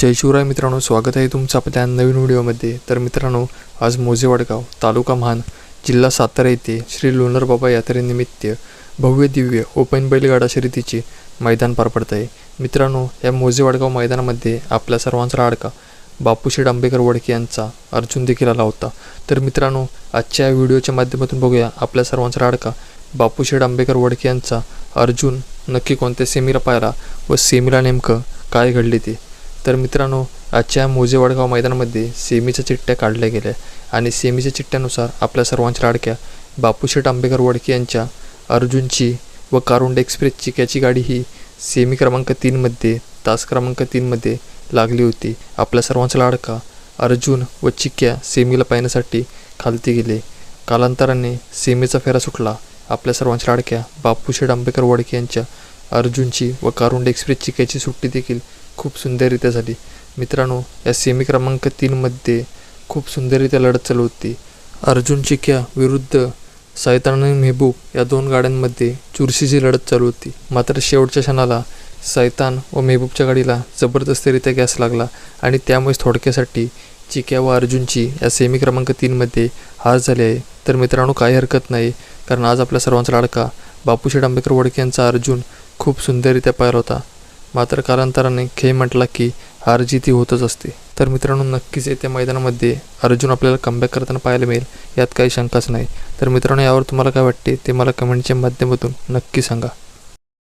जय शिवराय मित्रांनो स्वागत आहे तुमचं आपल्या नवीन व्हिडिओमध्ये. तर मित्रांनो आज मोजे वडगाव तालुका महान जिल्हा सातारा येथे श्री लोणार बाबा यात्रेनिमित्त भव्य दिव्य ओपन बैलगाडा शर्यतीचे मैदान पार पडत आहे. मित्रांनो या मोजेवाडगाव मैदानामध्ये आपल्या सर्वांचा लाडका बापूशेठ आंबेकर वडके यांचा अर्जुन देखील आला होता. तर मित्रांनो आजच्या या व्हिडिओच्या माध्यमातून बघूया आपल्या सर्वांचा लाडका बापूशेठ आंबेकर वडके यांचा. अर्जुन नक्की कोणत्या सेमीला पाहिला व सेमीला नेमकं काय घडले ते? तर मित्रांनो आजच्या मोजे वडगाव मैदानामध्ये सेमीच्या चिठ्ठ्या काढल्या गेल्या आणि सेमीच्या चिठ्ठ्यानुसार आपल्या सर्वांच्या लाडक्या बापूशेठ आंबेकर वडके यांच्या अर्जुनची व कारुंड एक्सप्रेसची कॅची गाडी ही सेमी क्रमांक तीनमध्ये तास क्रमांक तीनमध्ये लागली होती. आपल्या सर्वांचा लाडका अर्जुन व चिक्क्या सेमीला पाहण्यासाठी खालती गेले. कालांतराने सेमीचा फेरा सुटला. आपल्या सर्वांच्या लाडक्या बापूशेठ आंबेकर वडके यांच्या अर्जुनची व कारुंड एक्सप्रेसची चिक्याची सुट्टी देखील खूप सुंदररित्या झाली. मित्रांनो या सेमी क्रमांक तीनमध्ये खूप सुंदररित्या लढत चालू होती. अर्जुन चिक्या विरुद्ध सैतान मेहबूब या दोन गाड्यांमध्ये चुरशीची लढत चालू होती. मात्र शेवटच्या क्षणाला सैतान व मेहबूबच्या गाडीला जबरदस्तरित्या गॅस लागला आणि त्यामुळेच थोडक्यासाठी चिक्या व अर्जुनची या सेमी क्रमांक तीनमध्ये हार झाली आहे. तर मित्रांनो काही हरकत नाही कारण आज आपल्या सर्वांचा लाडका बापूशेठ आंबेकर वडके यांचा अर्जुन खूप सुंदररित्या पाहिला होता. मात्र कालांतराने खेळ म्हटला की हार ती होतच असते. तर मित्रांनो नक्कीच येत्या मैदानामध्ये अर्जुन आपल्याला कमबॅक करताना पाहायला मिळेल यात काही शंकाच नाही. तर मित्रांनो यावर तुम्हाला काय वाटते ते मला कमेंटच्या माध्यमातून नक्की सांगा.